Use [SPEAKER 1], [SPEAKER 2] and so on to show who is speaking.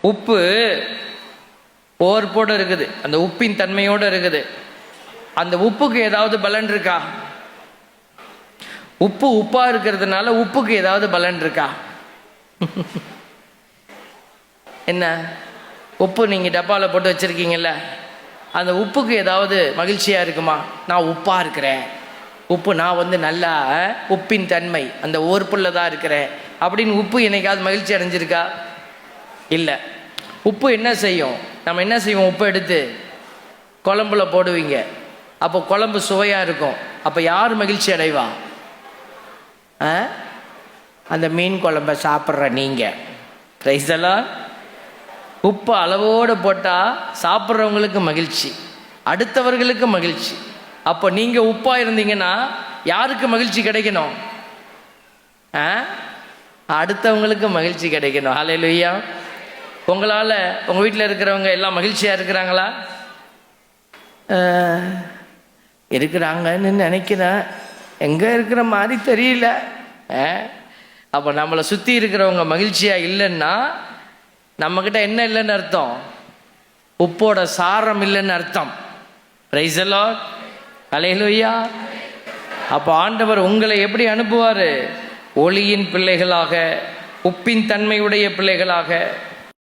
[SPEAKER 1] உப்பு ஓர்ப்போடு இருக்குது. அந்த உப்பின் தன்மையோடு இருக்குது. அந்த உப்புக்கு ஏதாவது பலன் இருக்கா? உப்பு உப்பா இருக்கிறதுனால உப்புக்கு ஏதாவது பலன் இருக்கா? என்ன? உப்பு நீங்கள் டப்பாவில் போட்டு வச்சுருக்கீங்கல்ல? அந்த உப்புக்கு ஏதாவது மகிழ்ச்சியாக இருக்குமா? நான் உப்பாக இருக்கிறேன். உப்பு நான் வந்து நல்லா உப்பின் தன்மை. அந்த ஓர்ப்புள்ள தான் இருக்கிறேன். அப்படின்னு உப்பு என்னைக்காவது மகிழ்ச்சி அடைஞ்சிருக்கா? இல்லை. உப்பு என்ன செய்யும்? நம்ம என்ன செய்வோம்? உப்பு எடுத்து குழம்புல போடுவீங்க. அப்போ குழம்பு சுவையாக இருக்கும். அப்போ யார் மகிழ்ச்சி அடைவா? ஆ? அந்த மீன் குழம்ப சாப்பிட்ற நீங்கள் ரைஸெல்லாம் உப்பு அளவோடு போட்டால் சாப்பிட்றவங்களுக்கு மகிழ்ச்சி. அடுத்தவர்களுக்கு மகிழ்ச்சி. அப்போ நீங்கள் உப்பாக இருந்தீங்கன்னா யாருக்கு மகிழ்ச்சி கிடைக்கணும்? ஆ? அடுத்தவங்களுக்கு மகிழ்ச்சி கிடைக்கணும். ஹalleluya உங்களால் உங்கள் வீட்டில் இருக்கிறவங்க எல்லாம் மகிழ்ச்சியாக இருக்கிறாங்களா? இருக்கிறாங்கன்னு நினைக்கிறேன். எங்கே இருக்கிற மாதிரி தெரியல. அப்போ நம்மளை சுற்றி இருக்கிறவங்க மகிழ்ச்சியாக இல்லைன்னா நம்மக்கிட்ட என்ன இல்லைன்னு அர்த்தம்? உப்போட சாரம் இல்லைன்னு அர்த்தம். ரைசலோ அலையலுயா அப்போ ஆண்டவர் உங்களை எப்படி அனுப்புவார்? ஒளியின் பிள்ளைகளாக உப்பின் தன்மையுடைய பிள்ளைகளாக.